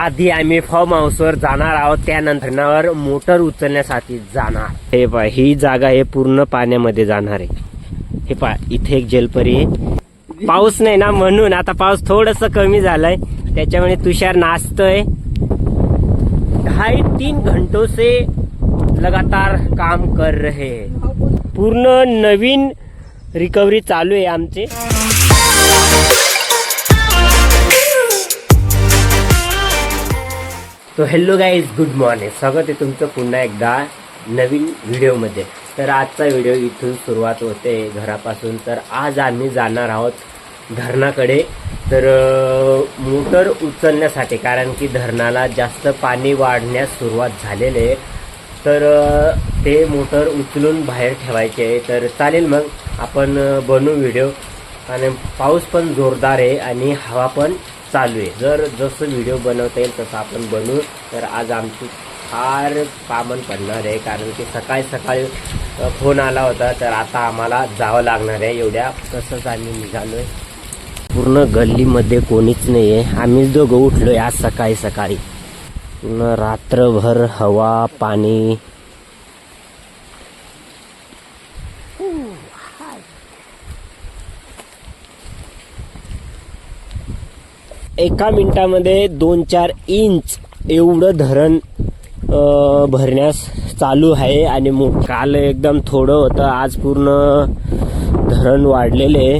आधी आम्ही फॉर्म हाऊसवर जाणार आहोत त्यानंतर मोटर उचलण्यासाठी जाणार. हे पा ही जागा आहे पूर्ण पाण्यामध्ये जाणार आहे. हे पा इथे एक जलपरी आहे. पाऊस नाही ना म्हणून आता पाऊस थोडस कमी झालाय. त्याच्यामुळे तुषार नाचतोय. ढाई तीन घंटों से लगातार काम कर रहे पूर्ण नवीन रिकव्हरी चालू आहे आमची. तो हॅलो गाईज गुड मॉर्निंग स्वागत आहे तुमचं पुन्हा एकदा नवीन व्हिडिओमध्ये. तर आजचा व्हिडिओ इथून सुरुवात होते घरापासून. तर आज आम्ही जाणार आहोत धरणाकडे. तर मोटर उचलण्यासाठी कारण की धरणाला जास्त पाणी वाढण्यास सुरुवात झालेले आहे. तर ते मोटर उचलून बाहेर ठेवायचे आहे. तर चालेल मग आपण बनू बनवू व्हिडिओ. आणि पाऊस पण जोरदार आहे आणि हवा पण चालू आहे. जर जसं व्हिडिओ बनवता येईल तसं आपण बनवू. तर आज आमची फार कामं पडणार आहे. कारण की सकाळी सकाळी फोन आला होता. तर आता आम्हाला जावं लागणार आहे. एवढ्या तसंच आम्ही निघालो आहे पूर्ण गल्लीमध्ये कोणीच नाही आहे आम्हीच दोघं उठलो आहे आज सकाळी सकाळी. पूर्ण रात्रभर हवा पाणी एका मिनिटामध्ये दोन चार इंच एवढं धरण भरण्यास चालू आहे आणि मो काल एकदम थोडं होतं आज पूर्ण धरण वाढलेले आहे.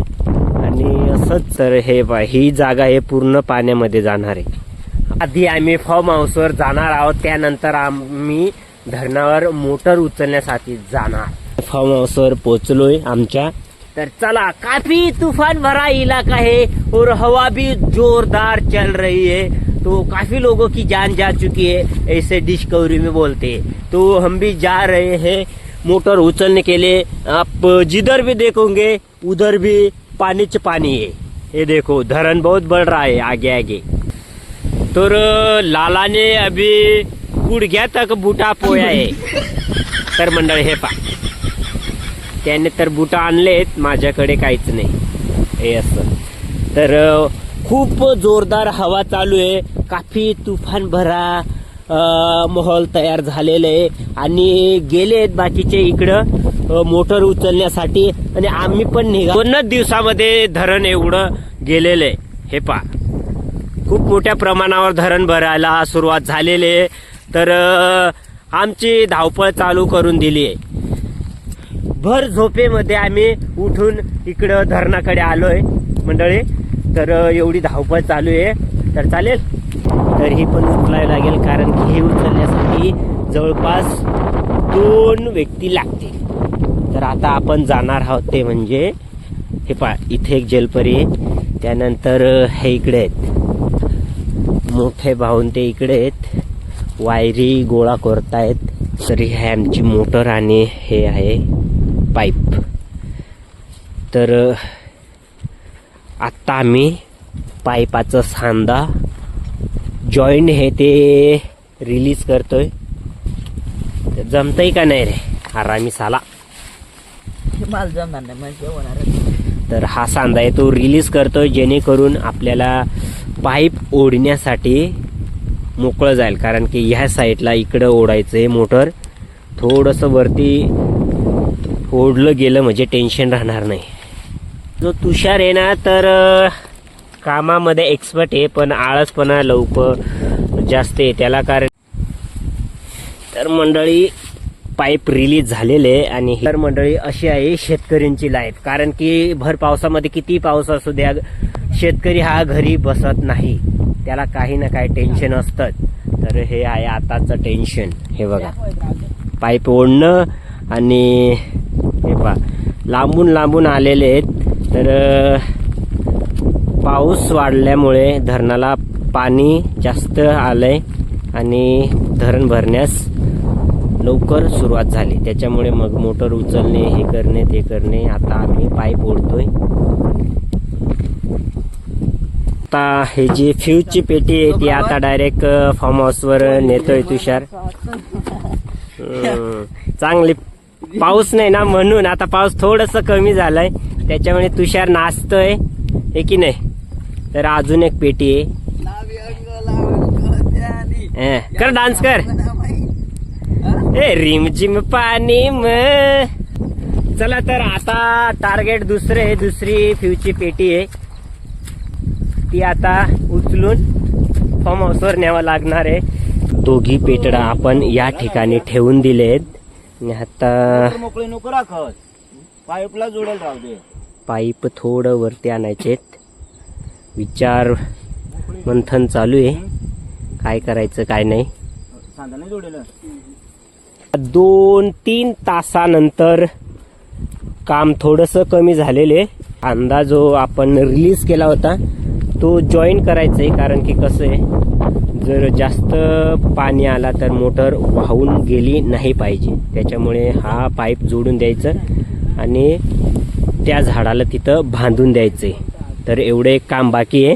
आणि असंच तर हे पहा, ही जागा हे पूर्ण पाण्यामध्ये जाणार आहे. आधी आम्ही फार्म हाऊसवर जाणार आहोत त्यानंतर आम्ही धरणावर मोटर उचलण्यासाठी जाणार. फार्म हाऊसवर पोचलोय आमच्या. तर चला काफ़ी तूफ़ान भरा इलाका है और हवा भी जोरदार चल रही है। तो काफ़ी लोगों की जान जा चुकी है ऐसे डिस्कवरी में बोलते हैं। तो हम भी जा रहे हैं मोटर उचलने के लिए। आप जिधर भी देखोगे उधर भी पानी च पानी है। ये देखो धरण बहुत बढ़ रहा है आगे आगे। तो लाला ने अभी गुडघ्या तक बूटा पोया है। तर मंडल हे पा। त्याने तर बुटं आणलेत माझ्याकडे काहीच नाही. हे असं. तर खूप जोरदार हवा चालू आहे. काफी तुफान भरा माहोल तयार झालेलं आहे. आणि गेलेत बाकीचे इकडं मोटर उचलण्यासाठी. आणि आम्ही पण निघा दोनच दिवसामध्ये धरण एवढं गेलेलं आहे. हे पा खूप मोठ्या प्रमाणावर धरण भरायला सुरुवात झालेली आहे. तर आमची धावपळ चालू करून दिली आहे. भर झोपेमध्ये आम्ही उठून इकडं धरणाकडे आलोय मंडळी. तर एवढी धावपळ चालू आहे. तर चालेल. तर ही पण उचलावी लागेल कारण की हे उचलण्यासाठी जवळपास दोन व्यक्ती लागतील. तर आता आपण जाणार आहोत ते म्हणजे हे पा इथे एक जलपरी आहे. त्यानंतर हे इकडे आहेत. मोठे भाऊन ते इकडे आहेत. वायरी गोळा करतायत. तर ही आमची मोटर आणि हे आहे. पाईप. तर आत्ता आम्ही पाईपाचं सांदा जॉईंट हे ते रिलीज करतोय. जमतंय का नाही रे? आरामी साला. मला जमणार नाही म्हणजे होणार तर हा सांदा आहे तो रिलीज करतोय जेणेकरून आपल्याला पाईप ओढण्यासाठी मोकळं जाईल. कारण की ह्या साईडला इकडं ओढायचं आहे मोटर थोडंसं वरती ओढलं गेलं म्हणजे टेन्शन राहणार नाही. जो तुषार आहे ना तर कामामध्ये एक्सपर्ट आहे पण आळसपणा लवकर जास्त आहे. त्याला कारण तर मंडळी पाईप रिलीज झालेले आहे आणि तर मंडळी अशी आहे शेतकऱ्यांची लाईफ कारण की भर पावसामध्ये किती पाऊस असू द्या शेतकरी हा घरी बसत नाही. त्याला काही ना काही टेन्शन असतं. तर हे आहे आताचं टेन्शन हे बघा. पाईप ओढणं आणि पहा लांबून लांबून आलेले आहेत. तर पाऊस वाढल्यामुळे धरणाला पाणी जास्त आलंय आणि धरण भरण्यास लवकर सुरुवात झाली. त्याच्यामुळे मग मोटर उचलणे हे करणे ते करणे आता आम्ही पाईप ओढतोय आता हे जी फ्यूजची पेटी आहे ती आता डायरेक्ट फार्म हाऊसवर नेतोय तुषार. चांगली पाऊस नाही ना म्हणून आता पाऊस थोडस कमी झालाय. त्याच्यामुळे तुषार नाचतोय. हे की नाही? तर अजून एक पेटी आहे. कर डान्स कर. ए रिमझिम पाणी म. चला तर आता टार्गेट दुसरे आहे दुसरी फ्यूची पेटी आहे. ती आता उचलून फॉर्म हाऊसवर न्यावं लागणार आहे. दोघी पेटडा आपण या ठिकाणी ठेवून दिलेत. आणि आता मोकळे नको राखत. पाईपला जोडेल राहू दे. पाईप थोडं वरती आणायचे विचार मंथन चालू आहे. काय करायचं काय नाही. सांगा नाही जोडेल. दोन तीन तासानंतर काम थोडंसं कमी झालेले अंदाज जो आपण रिलीज केला होता तो जॉईन करायचा आहे कारण की कसं आहे जर जास्त पाणी आला तर मोटर वाहून गेली नाही पाहिजे. त्याच्यामुळे हा पाईप जोडून द्यायचं आणि त्या झाडाला तिथं बांधून द्यायचं. आहे तर एवढं एक काम बाकी आहे.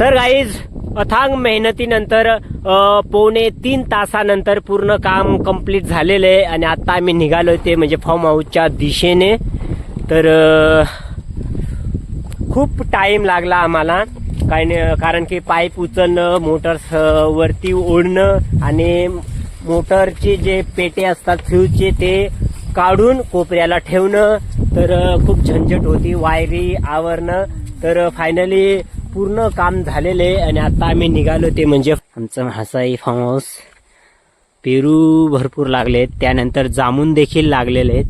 तर गाईज अथांग मेहनतीनंतर अ, पावणे तीन तासानंतर पूर्ण काम कंप्लीट झालेलं आहे आणि आत्ता आम्ही निघालो ते म्हणजे फॉर्म हाऊसच्या दिशेने. तर खूप टाईम लागला आम्हाला. काय नाही कारण की पाईप उचलणं मोटर्स वरती ओढणं आणि मोटरचे जे पेटे असतात फ्यूजचे ते काढून कोपऱ्याला ठेवणं तर खूप झंझट होती वायरी आवरणं. तर फायनली पूर्ण काम झालेले आहे आणि आता आम्ही निघालो ते म्हणजे आमचं म्हासाई फार्म हाऊस पेरू भरपूर लागलेत त्यानंतर जामून देखील लागलेले आहेत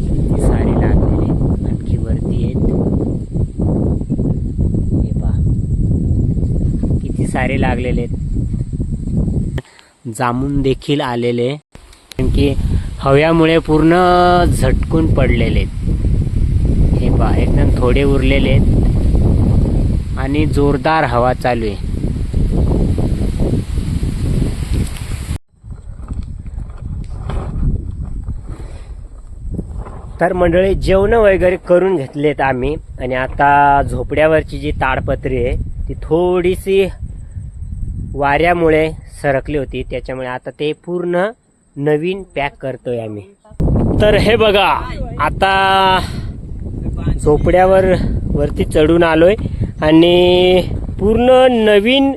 किती सारे लागलेले आहेत आणखी वरती आहेत हे पहा सारे लागलेले जामून देखील आलेले कारण की हव्यामुळे पूर्ण झटकून पडलेले आहेत. हे पहा एकदम थोडे उरलेले आहेत. आणि जोरदार हवा चालू आहे. तर मंडळी जेवण वगैरे करून घेतलेत आम्ही. आणि आता झोपड्यावरची जी ताडपत्री आहे ती थोडीशी वाऱ्यामुळे सरकली होती. त्याच्यामुळे आता ते पूर्ण नवीन पॅक करतोय आम्ही. तर हे बघा आता झोपड्यावर वरती चढून आलोय आणि पूर्ण नवीन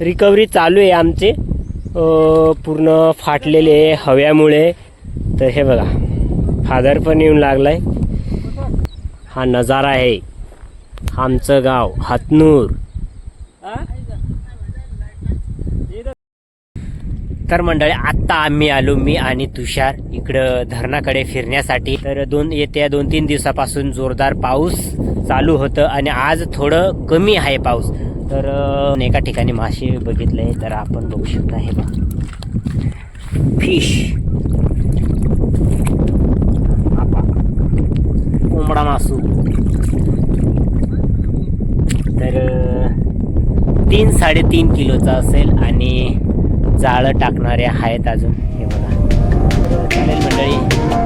रिकव्हरी चालू आहे आमचे. पूर्ण फाटलेले हव्यामुळे. तर हे बघा फादर पण येऊन लागलाय. हा नजारा आहे. आमचं गाव हातनूर. तर मंडळी आत्ता आम्ही आलो मी आणि तुषार इकडं धरणाकडे फिरण्यासाठी. तर दोन येत्या दोन तीन दिवसापासून जोरदार पाऊस चालू होतं आणि आज थोडं कमी आहे पाऊस. तर एका ठिकाणी मासे बघितले तर आपण बघू शकता हे बघा. फिश कोंबडा मासू. तर तीन साडेतीन किलोचा असेल आणि जाळं टाकणारे आहेत अजून. हे बघा. चालेल मंडळी.